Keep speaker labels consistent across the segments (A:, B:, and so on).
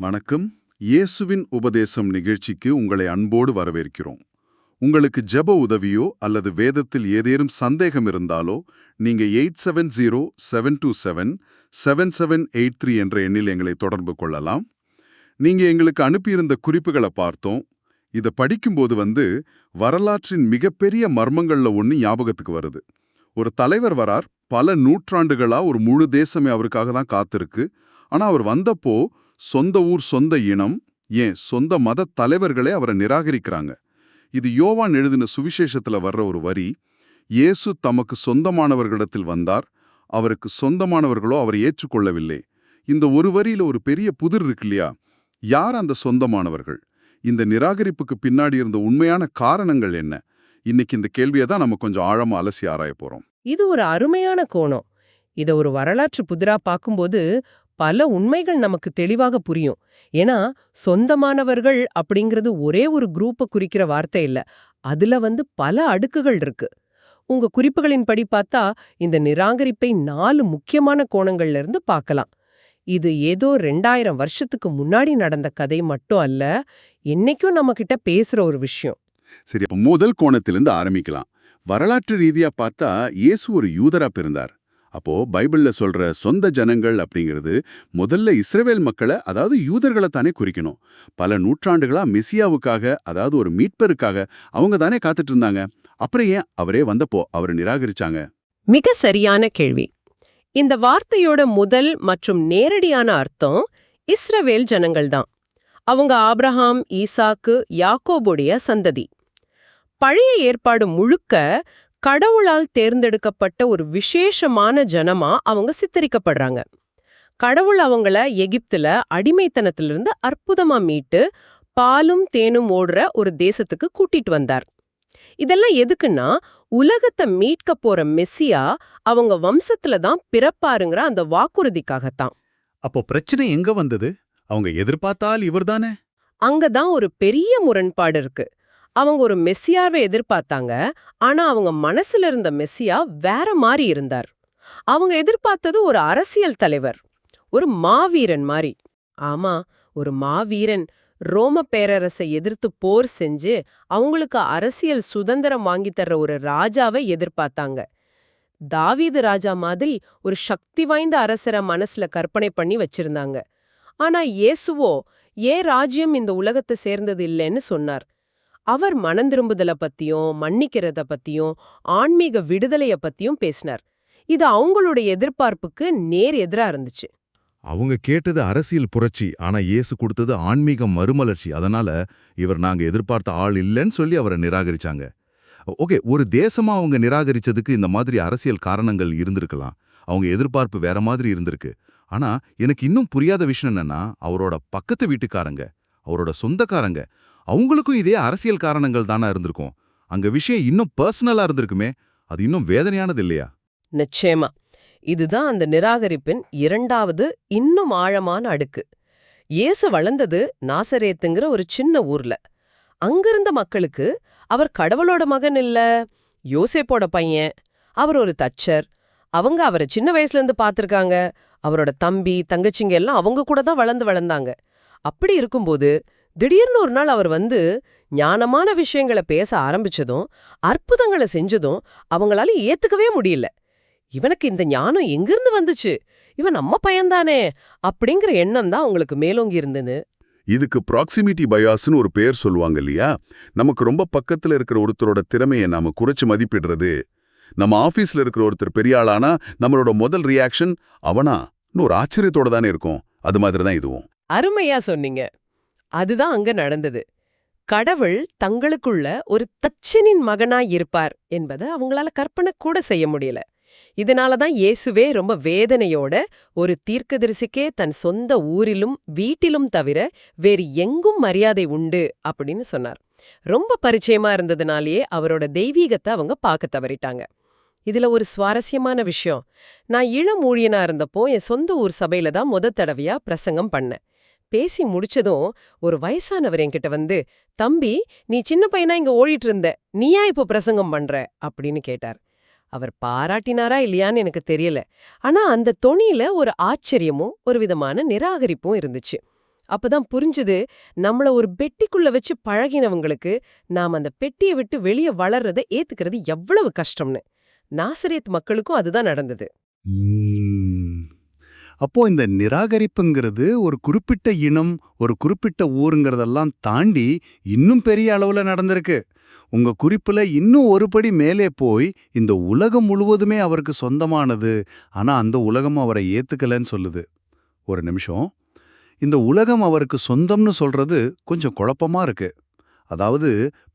A: வணக்கம். இயேசுவின் உபதேசம் நிகழ்ச்சிக்கு உங்களை அன்போடு வரவேற்கிறோம். உங்களுக்கு ஜெப உதவியோ அல்லது வேதத்தில் ஏதேனும் சந்தேகம் இருந்தாலோ நீங்க eight seven zero seven two seven seven seven eight three என்ற எண்ணில் எங்களை தொடர்பு கொள்ளலாம். நீங்க எங்களுக்கு அனுப்பியிருந்த குறிப்புகளை பார்த்தோம். இதை படிக்கும்போது வந்து வரலாற்றின் மிகப்பெரிய மர்மங்கள்ல ஒன்று ஞாபகத்துக்கு வருது. ஒரு தலைவர் வரார் பல நூற்றாண்டுகளா ஒரு முழு தேசமே அவருக்காக தான் காத்திருக்கு. ஆனா அவர் வந்தப்போ சொந்த ஊர் சொந்த இனம் ஏன் சொந்த மத தலைவர்களே அவரை நிராகரிக்கிறாங்க. இது யோவான் எழுதின சுவிசேஷத்துல வர்ற ஒரு வரி. இயேசு தமக்கு சொந்தமானவர்களிடத்தில் வந்தார். அவருக்கு சொந்தமானவர்களோ அவரை ஏற்றுக்கொள்ளவில்லை. இந்த ஒரு வரியில ஒரு பெரிய புதிர் இருக்கு இல்லையா? யார் அந்த சொந்தமானவர்கள்? இந்த நிராகரிப்புக்கு பின்னாடி இருந்த உண்மையான காரணங்கள் என்ன? இன்னைக்கு இந்த கேள்வியை தான் நம்ம கொஞ்சம் ஆழமா அலசி ஆராய போறோம்.
B: இது ஒரு அருமையான கோணம். இத ஒரு வரலாற்று புதிரா பார்க்கும்போது பல உண்மைகள் நமக்கு தெளிவாக புரியும். ஏன்னா சொந்தமானவர்கள் அப்படிங்கிறது ஒரே ஒரு குரூப்பை குறிக்கிற வார்த்தை இல்ல. அதுல வந்து பல அடுக்குகள் இருக்கு. உங்க குறிப்புகளின் படி பார்த்தா இந்த நிராகரிப்பை நாலு முக்கியமான கோணங்கள்ல இருந்து பார்க்கலாம். இது ஏதோ ரெண்டாயிரம் வருஷத்துக்கு முன்னாடி நடந்த கதை மட்டும் அல்ல என்னைக்கும் நம்ம கிட்ட பேசுற ஒரு விஷயம்.
A: சரி அப்ப முதல் கோணத்திலிருந்து ஆரம்பிக்கலாம். வரலாற்று ரீதியா பார்த்தா இயேசு ஒரு யூதரா பிறந்தார். அப்போ பைபிள்ல சொல்ற சொந்த ஜனங்கள் அப்படிங்கிறது முதல்ல இஸ்ரவேல் மக்களை அதாவது யூதர்களை தானே குறிக்கணும். பல நூற்றாண்டுகளா மெசியாவுக்காக அதாவது ஒரு மீட்பருக்காக அவங்க தானே காத்துட்டு இருந்தாங்க அப்புறம் ஏன் அவரே வந்தப்போ அவரை நிராகரிச்சாங்க?
B: மிக சரியான கேள்வி. இந்த வார்த்தையோட முதல் மற்றும் நேரடியான அர்த்தம் இஸ்ரவேல் ஜனங்கள்தான் அவங்க ஆப்ரஹாம் ஈசாக்கு யாக்கோபுடைய சந்ததி. பழைய ஏற்பாடு முழுக்க கடவுளால் தேர்ந்தெடுக்கப்பட்ட ஒரு விசேஷமான ஜனமா அவங்க சித்தரிக்கப்படுறாங்க. கடவுள் அவங்கள எகிப்துல அடிமைத்தனத்திலிருந்து அற்புதமா மீட்டு பாலும் தேனும் ஓடுற ஒரு தேசத்துக்கு கூட்டிட்டு வந்தார். இதெல்லாம் எதுக்குன்னா உலகத்தை மீட்க போற மெஸ்ஸியா அவங்க வம்சத்துல தான் பிறப்பாருங்கிற அந்த வாக்குறுதிக்காகத்தான்.
C: அப்போ பிரச்சனை எங்க வந்தது? அவங்க எதிர்பார்த்தால் இவர்தானே?
B: அங்கதான் ஒரு பெரிய முரண்பாடு இருக்கு. அவங்க ஒரு மெஸ்ஸியாவை எதிர்பார்த்தாங்க. ஆனா அவங்க மனசுல இருந்த மெஸ்ஸியா வேற மாதிரி இருந்தார். அவங்க எதிர்பார்த்தது ஒரு அரசியல் தலைவர். ஒரு மாவீரன் மாதிரி ஆமா ஒரு மாவீரன் ரோம பேரரசை எதிர்த்து போர் செஞ்சு அவங்களுக்கு அரசியல் சுதந்திரம் வாங்கித் தர்ற ஒரு ராஜாவை எதிர்பார்த்தாங்க. தாவீது ராஜா மாதிரி ஒரு சக்தி வாய்ந்த அரசரை மனசுல கற்பனை பண்ணி வச்சிருந்தாங்க. ஆனா இயேசுவோ ஏன் ராஜ்யம் இந்த உலகத்தை சேர்ந்தது இல்லைன்னு சொன்னார். அவர் மனந்திரும்புதல பத்தியும் மன்னிக்கிறத பத்தியும் ஆன்மீக விடுதலைய பத்தியும் பேசினார். இது அவங்களுடைய எதிர்பார்ப்புக்கு நேர் எதிரா இருந்துச்சு.
D: அவங்க கேட்டது அரசியல் புரட்சி ஆனா இயேசு கொடுத்தது ஆன்மீக மறுமலர்ச்சி. அதனால இவர் நாங்க எதிர்பார்த்த ஆள் இல்லைன்னு சொல்லி அவரை நிராகரிச்சாங்க. ஓகே ஒரு தேசமா அவங்க நிராகரிச்சதுக்கு இந்த மாதிரி அரசியல் காரணங்கள் இருந்திருக்கலாம். அவங்க எதிர்பார்ப்பு வேற மாதிரி இருந்திருக்கு. ஆனா எனக்கு இன்னும் புரியாத விஷயம் என்னன்னா அவரோட பக்கத்து வீட்டுக்காரங்க அவரோட சொந்தக்காரங்க அவங்களுக்கும் இதே அரசியல் காரணங்கள் தானா இருந்திருக்கும். அங்க விஷயம் இன்னும் பர்சனலா இருந்திருக்குமே அது இன்னும் வேதனையானது இல்லையா?
B: நிச்சயமா. இதுதான் அந்த நிராகரிப்பின் இரண்டாவது இன்னும் ஆழமான அடுக்கு. இயேசு வளர்ந்தது நாசரேத்துங்கிற ஒரு சின்ன ஊர்ல. அங்கிருந்த மக்களுக்கு அவர் கடவுளோட மகன் இல்ல யோசேப்போட பையன் அவர் ஒரு தச்சர் அவங்க அவரை சின்ன வயசுல இருந்து பார்த்திருக்காங்க. அவரோட தம்பி தங்கச்சிங்க எல்லாம் அவங்க கூட தான் வளர்ந்து வளர்ந்தாங்க. அப்படி இருக்கும்போது திடீர்னு ஒரு நாள் அவர் வந்து ஞானமான விஷயங்களை பேச ஆரம்பிச்சதும் அற்புதங்களை செஞ்சதும் அவங்களால ஏத்துக்கவே முடியல. இவனுக்கு இந்த ஞானம் எங்கிருந்து வந்துச்சு? இவன் நம்ம பையன்தானே அப்படிங்கிற எண்ணம் தான் அவங்களுக்கு மேலோங்கி இருந்தது.
A: இதுக்கு ப்ராக்சிமிட்டி பயாஸ்னு ஒரு பேர் சொல்லுவாங்க இல்லையா? நமக்கு ரொம்ப பக்கத்துல இருக்கிற ஒருத்தரோட திறமையை நாம குறைச்சு மதிப்பிடுறது. நம்ம ஆபீஸ்ல இருக்கிற ஒருத்தர் பெரிய ஆளானா நம்மளோட முதல் ரியாக்ஷன் அவனா ஒரு ஆச்சரியத்தோட தானே இருக்கும். அது மாதிரி தான் இதுவும்.
B: அருமையா சொன்னீங்க. அதுதான் அங்க நடந்தது. கடவுள் தங்களுக்குள்ள ஒரு தச்சனின் மகனாய் இருப்பார் என்பதை அவங்களால கற்பனை கூட செய்ய முடியல. இதனால தான் இயேசுவே ரொம்ப வேதனையோட ஒரு தீர்க்கதரிசிக்கே தன் சொந்த ஊரிலும் வீட்டிலும் தவிர வேறு எங்கும் மரியாதை உண்டு அப்படின்னு சொன்னார். ரொம்ப பரிச்சயமா இருந்ததுனாலேயே அவரோட தெய்வீகத்தை அவங்க பார்க்க தவறிட்டாங்க. இதுல ஒரு சுவாரஸ்யமான விஷயம். நான் இளம் ஊழியனா இருந்தப்போ என் சொந்த ஊர் சபையில தான் முத தடவையா பிரசங்கம் பண்ணேன். பேசி முடிச்சதும் ஒரு வயசானவர் என்கிட்ட வந்து தம்பி நீ சின்ன பையனா இங்க ஓடிட்டு இருந்த? நீயா இப்போ பிரசங்கம் பண்ற? அப்படின்னு கேட்டார். அவர் பாராட்டினாரா இல்லையான்னு எனக்கு தெரியல. ஆனா அந்த தொனியில ஒரு ஆச்சரியமும் ஒரு விதமான நிராகரிப்பும் இருந்துச்சு. அப்பதான் புரிஞ்சுது நம்மள ஒரு பெட்டிக்குள்ள வச்சு பழகினவங்களுக்கு நாம் அந்த பெட்டியை விட்டு வெளியே வளர்றதை ஏத்துக்கிறது எவ்வளவு கஷ்டம்னு. நாசரேத் மக்களுக்கும் அதுதான் நடந்தது.
C: அப்போ இந்த நிராகரிப்புங்கிறது ஒரு குறிப்பிட்ட இனம் ஒரு குறிப்பிட்ட ஊருங்கிறதெல்லாம் தாண்டி இன்னும் பெரிய அளவுல நடந்திருக்கு. உங்க குறிப்புல இன்னும் ஒரு படி மேலே போய் இந்த உலகம் முழுவதுமே அவருக்கு சொந்தமானது ஆனா அந்த உலகம் அவரை ஏத்துக்கலன்னு சொல்லுது. ஒரு நிமிஷம். இந்த உலகம் அவருக்கு சொந்தம்னு சொல்றது கொஞ்சம் குழப்பமா இருக்கு. அதாவது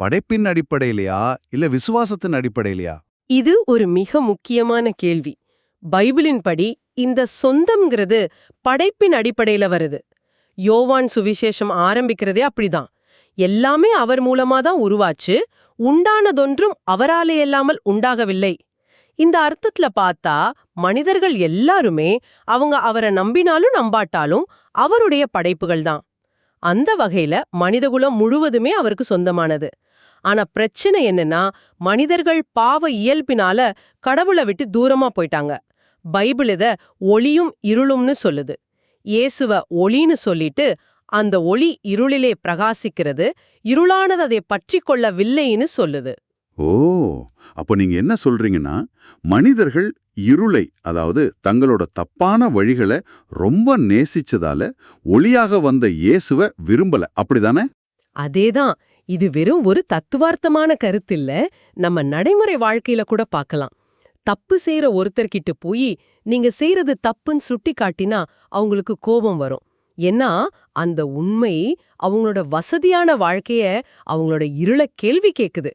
C: படைப்பின் அடிப்படையிலையா இல்ல விசுவாசத்தின் அடிப்படையிலையா?
B: இது ஒரு மிக முக்கியமான கேள்வி. பைபிளின் படி இந்த சொந்தம்ங்கிறது படைப்பின் அடிப்படையில வருது. யோவான் சுவிசேஷம் ஆரம்பிக்கிறதே அப்படிதான். எல்லாமே அவர் மூலமா தான் உருவாச்சு. உண்டானதொன்றும் அவராலே இல்லாமல் உண்டாகவில்லை. இந்த அர்த்தத்துல பார்த்தா மனிதர்கள் எல்லாருமே அவங்க அவரை நம்பினாலும் நம்பாட்டாலும் அவருடைய படைப்புகள் தான். அந்த வகையில மனிதகுலம் முழுவதுமே அவருக்கு சொந்தமானது. ஆனா பிரச்சனை என்னன்னா மனிதர்கள் பாவ இயல்பினால கடவுளை விட்டு தூரமா போயிட்டாங்க. பைபிள் இத ஒளியும் இருளும்னு சொல்லுது. இயேசுவ ஒளின்னு சொல்லிட்டு அந்த ஒளி இருளிலே பிரகாசிக்கிறது இருளானது அதை பற்றி கொள்ளவில்லைன்னு சொல்லுது.
A: ஓ அப்போ நீங்க என்ன சொல்றீங்கன்னா மனிதர்கள் இருளை அதாவது தங்களோட தப்பான வழிகளை ரொம்ப நேசிச்சதால ஒளியாக வந்த இயேசுவ விரும்பல. அப்படிதானே?
B: அதேதான். இது வெறும் ஒரு தத்துவார்த்தமான கருத்தில்ல. நம்ம நடைமுறை வாழ்க்கையில கூட பார்க்கலாம். தப்பு செய்யற ஒருத்தர்கிட்ட போய் நீங்க செய்யறது தப்புன்னு சுட்டி காட்டினா அவங்களுக்கு கோபம் வரும். ஏன்னா அந்த உண்மை அவங்களோட வசதியான வாழ்க்கைய அவங்களோட இருள கேள்வி கேக்குது.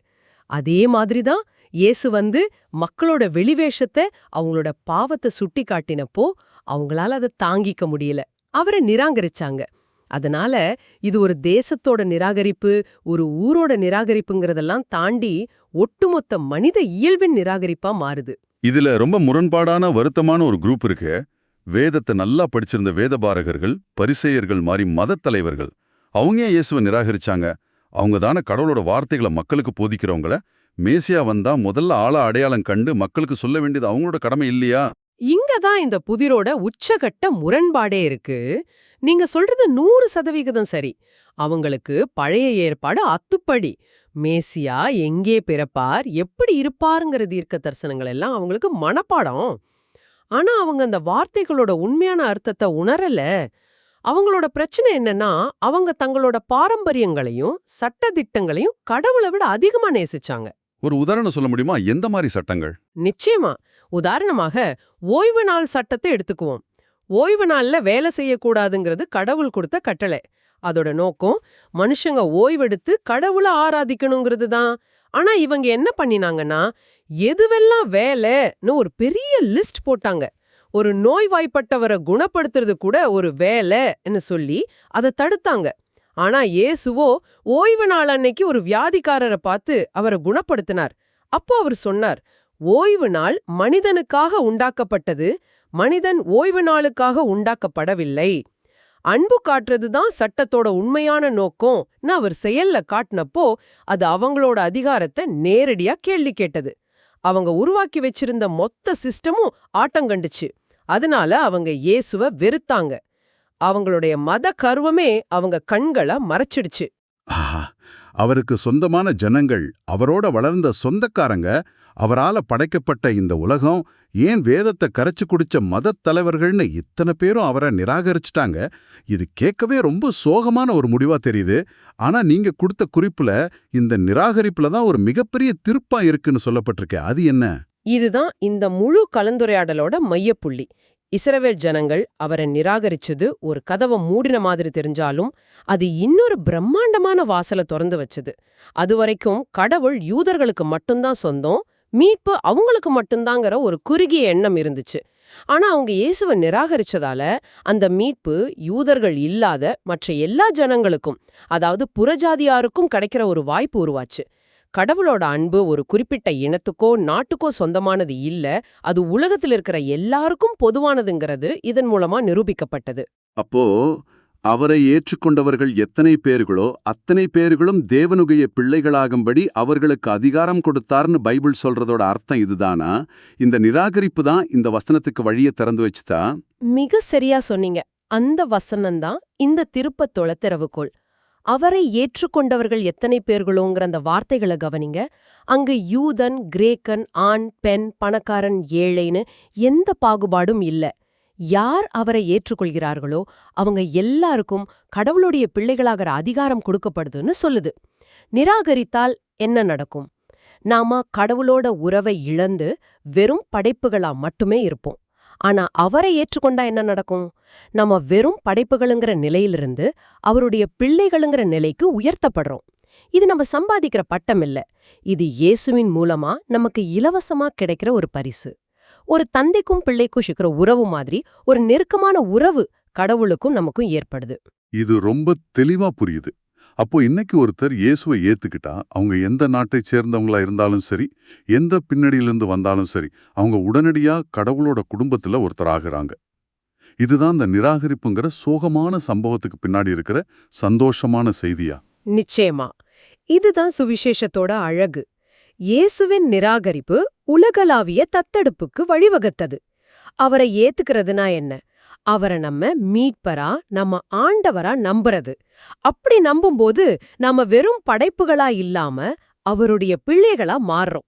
B: அதே மாதிரிதான் இயேசு வந்து மக்களோட வெளிவேஷத்தை அவங்களோட பாவத்தை சுட்டி காட்டினப்போ அவங்களால அதை தாங்கிக்க முடியல. அவரை நிராகரிச்சாங்க. அதனால இது ஒரு தேசத்தோட நிராகரிப்பு ஒரு ஊரோட நிராகரிப்புங்கிறதெல்லாம் தாண்டி ஒட்டுமொத்த மனித இயல்பின் நிராகரிப்பா மாறுது.
A: இதுல ரொம்ப முரண்பாடான வருத்தமான ஒரு குரூப் இருக்கு. வேதத்தை நல்லா படிச்சிருந்த வேதபாரகர்கள் பரிசெயர்கள் மாதிரி மதத் தலைவர்கள். அவங்க ஏன் இயேசுவை நிராகரிச்சாங்க? அவங்க தானே கடவுளோட வார்த்தைகளை மக்களுக்கு போதிக்கிறவங்கள? மேசியா வந்தா முதல்ல ஆள அடையாளம் கண்டு மக்களுக்கு சொல்ல வேண்டியது அவங்களோட கடமை இல்லையா?
B: இங்கதான் இந்த புதிரோட உச்சகட்ட முரண்பாடே இருக்கு. நீங்க சொல்றது நூறு சதவிகிதம் சரி. அவங்களுக்கு பழைய ஏற்பாடு அத்துப்படி. மேசியா எங்கே பிறப்பார் எப்படி இருப்பாருங்கிற தீர்க்க தரிசனங்கள் எல்லாம் அவங்களுக்கு மனப்பாடம். ஆனா அவங்க அந்த வார்த்தைகளோட உண்மையான அர்த்தத்தை உணரல. அவங்களோட பிரச்சனை என்னன்னா அவங்க தங்களோட பாரம்பரியங்களையும் சட்ட திட்டங்களையும் கடவுளை விட அதிகமா நேசிச்சாங்க.
A: ஒரு உதாரணம் சொல்ல முடியுமா? எந்த மாதிரி சட்டங்கள்?
B: நிச்சயமா. உதாரணமாக ஓய்வு நாள் சட்டத்தை எடுத்துக்குவோம். ஓய்வு நாள்ல வேலை செய்யக்கூடாதுங்கிறது கடவுள் கொடுத்த கட்டளை. அதோட நோக்கம் மனுஷங்க ஓய்வெடுத்து கடவுளை ஆராதிக்கணுங்கிறது தான். ஆனா இவங்க என்ன பண்ணினாங்கன்னா எதுவெல்லாம் வேலைன்னு ஒரு பெரிய லிஸ்ட் போட்டாங்க. ஒரு நோய்வாய்ப்பட்டவரை குணப்படுத்துறது கூட ஒரு வேலைன்னு சொல்லி அதை தடுத்தாங்க. ஆனா இயேசுவோ ஓய்வு நாள் அன்னைக்கு ஒரு வியாதிக்காரரை பார்த்து அவரை குணப்படுத்தினார். அப்போ அவர் சொன்னார் ஓய்வு நாள் மனிதனுக்காக உண்டாக்கப்பட்டது மனிதன் ஓய்வு நாளுக்காக உண்டாக்கப்படவில்லை. அன்பு காட்டுறது தான் சட்டத்தோட உண்மையான நோக்கம்னு அவர் செயல்ல காட்டினப்போ அது அவங்களோட அதிகாரத்தை நேரடியா கேள்வி கேட்டது. அவங்க உருவாக்கி வச்சிருந்த மொத்த சிஸ்டமும் ஆட்டங்கண்டுச்சு அதனால அவங்க இயேசுவ வெறுத்தாங்க. அவங்களுடைய மத கர்வமே அவங்க கண்களை மறைச்சிடுச்சு.
A: அவருக்கு சொந்தமான ஜனங்கள் அவரோட வளர்ந்த சொந்தக்காரங்க அவரால படைக்கப்பட்ட இந்த உலகம் ஏன் வேதத்தை கரைச்சு குடிச்ச மதத் தலைவர்கள்னு இத்தனை பேரும் அவரை நிராகரிச்சிட்டாங்க. இது கேட்கவே ரொம்ப சோகமான ஒரு முடிவா தெரியுது. ஆனா நீங்க கொடுத்த குறிப்புல இந்த நிராகரிப்புல தான் ஒரு மிகப்பெரிய திருப்பம் இருக்குன்னு சொல்லப்பட்டிருக்கே. அது என்ன?
B: இதுதான் இந்த முழு கலந்துரையாடலோட மையப்புள்ளி. இஸ்ரவேல் ஜனங்கள் அவரை நிராகரிச்சது ஒரு கதவை மூடின மாதிரி தெரிஞ்சாலும் அது இன்னொரு பிரம்மாண்டமான வாசலை திறந்து வச்சது. அதுவரைக்கும் கடவுள் யூதர்களுக்கு மட்டும்தான் சொந்தம் மீட்பு அவங்களுக்கு மட்டும்தாங்கிற ஒரு குறுகிய எண்ணம் இருந்துச்சு. ஆனா அவங்க இயேசுவை நிராகரிச்சதால அந்த மீட்பு யூதர்கள் இல்லாத மற்ற எல்லா ஜனங்களுக்கும் அதாவது புறஜாதியாருக்கும் கிடைக்கிற ஒரு வாய்ப்பு உருவாச்சு. கடவுளோட அன்பு ஒரு குறிப்பிட்ட இனத்துக்கோ நாட்டுக்கோ சொந்தமானது இல்ல. அது உலகத்தில் இருக்கிற எல்லாருக்கும் பொதுவானதுங்கிறது இதன் மூலமா நிரூபிக்கப்பட்டது.
A: அப்போ அவரை ஏற்றுக்கொண்டவர்கள் எத்தனை பேர்களோ அத்தனை பேர்களும் தேவனுடைய பிள்ளைகளாகும்படி அவர்களுக்கு அதிகாரம் கொடுத்தார்னு பைபிள் சொல்றதோட அர்த்தம் இதுதானா? இந்த நிராகரிப்பு தான் இந்த வசனத்துக்கு வழியை திறந்து வச்சுதா?
B: மிக சரியா சொன்னீங்க. அந்த வசனம்தான் இந்த திருப்பத்தோட திறவுகோல் அவரை ஏற்றுக்கொண்டவர்கள் எத்தனை பேர்களோங்கிற அந்த வார்த்தைகளை கவனிங்க. அங்கு யூதன் கிரேக்கன் ஆண் பெண் பணக்காரன் ஏழைன்னு எந்த பாகுபாடும் இல்ல. யார் அவரை ஏற்றுக்கொள்கிறார்களோ அவங்க எல்லாருக்கும் கடவுளுடைய பிள்ளைகளாகிற அதிகாரம் கொடுக்கப்படுதுன்னு சொல்லுது. நிராகரித்தால் என்ன நடக்கும்? நாம கடவுளோட உறவை இழந்து வெறும் படைப்புகளா மட்டுமே இருப்போம். ஆனா அவரை ஏற்றுக்கொண்டா என்ன நடக்கும்? நம்ம வெறும் படைப்புகளுங்கிற நிலையிலிருந்து அவருடைய பிள்ளைகளுங்கிற நிலைக்கு உயர்த்தப்படுறோம். இது நம்ம சம்பாதிக்கிற பட்டம் இல்ல. இது இயேசுவின் மூலமா நமக்கு இலவசமா கிடைக்கிற ஒரு பரிசு. ஒரு தந்தைக்கும் பிள்ளைக்கும் சிக்கிற உறவு மாதிரி ஒரு நெருக்கமான உறவு கடவுளுக்கும் நமக்கும் ஏற்படுது.
A: இது ரொம்ப தெளிவா புரியுது. அப்போ இன்னைக்கு ஒருத்தர் இயேசுவை ஏத்துக்கிட்டா அவங்க எந்த நாட்டைச் சேர்ந்தவங்களா இருந்தாலும் சரி எந்த பின்னணியிலிருந்து வந்தாலும் சரி அவங்க உடனடியா கடவுளோட குடும்பத்துல ஒருத்தர் ஆகுறாங்க. இதுதான் இந்த நிராகரிப்புங்கிற சோகமான சம்பவத்துக்கு பின்னாடி இருக்கிற சந்தோஷமான செய்தியா?
B: நிச்சயமா. இதுதான் சுவிசேஷத்தோட அழகு. இயேசுவின் நிராகரிப்பு உலகளாவிய தத்தெடுப்புக்கு வழிவகுத்தது. அவரை ஏத்துக்கிறதுனா என்ன? அவரை நம்ம மீட்பரா நம்ம ஆண்டவரா நம்புறது. அப்படி நம்பும்போது நாம வெறும் படைப்புகளா இல்லாம அவருடைய பிள்ளைகளா மாறுறோம்.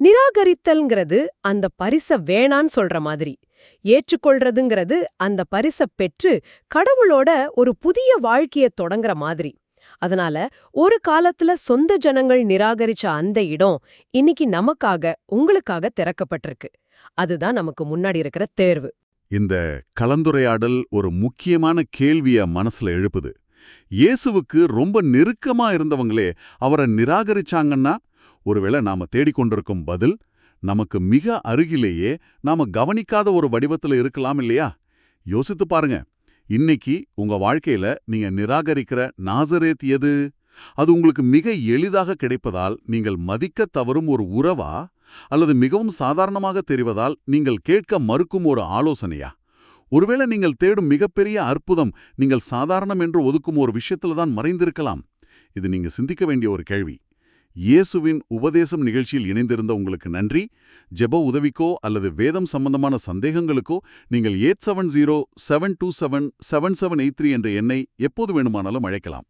B: நிராகரித்தல்ங்கிறது அந்த பரிச வேணான்னு சொல்ற மாதிரி. ஏற்றுக்கொள்றதுங்கிறது அந்த பரிச பெற்று கடவுளோட ஒரு புதிய வாழ்க்கைய தொடங்குற மாதிரி. அதனால ஒரு காலத்துல சொந்த ஜனங்கள் நிராகரிச்ச அந்த இடம் இன்னைக்கு நமக்காக உங்களுக்காக திறக்கப்பட்டிருக்கு. அதுதான் நமக்கு முன்னாடி இருக்கிற தேர்வு.
A: இந்த கலந்துரையாடல் ஒரு முக்கியமான கேள்விய மனசுல எழுப்புது. இயேசுவுக்கு ரொம்ப நெருக்கமா இருந்தவங்களே அவரை நிராகரிச்சாங்கன்னா ஒருவேளை நாம தேடிக்கொண்டிருக்கும் பதில் நமக்கு மிக அருகிலேயே நாம கவனிக்காத ஒரு வடிவத்துல இருக்கலாம் இல்லையா? யோசித்து பாருங்க. இன்னைக்கு உங்க வாழ்க்கையில நீங்க நிராகரிக்கிற நாசரேத் எது? அது உங்களுக்கு மிக எளிதாக கிடைப்பதால் நீங்கள் மதிக்க தவறும் ஒரு உறவா? அல்லது மிகவும் சாதாரணமாக தெரிவதால் நீங்கள் கேட்க மறுக்கும் ஒரு ஆலோசனையா? ஒருவேளை நீங்கள் தேடும் மிகப்பெரிய அற்புதம் நீங்கள் சாதாரணம் என்று ஒதுக்கும் ஒரு விஷயத்துல தான் மறைந்திருக்கலாம். இது நீங்க சிந்திக்க வேண்டிய ஒரு கேள்வி. இயேசுவின் உபதேசம் நிகழ்ச்சியில் இணைந்திருந்த உங்களுக்கு நன்றி. ஜெப உதவிக்கோ அல்லது வேதம் சம்பந்தமான சந்தேகங்களுக்கோ நீங்கள் eight seven zero seven two seven seven seven eight three என்ற எண்ணை எப்போது வேணுமானாலும் அழைக்கலாம்.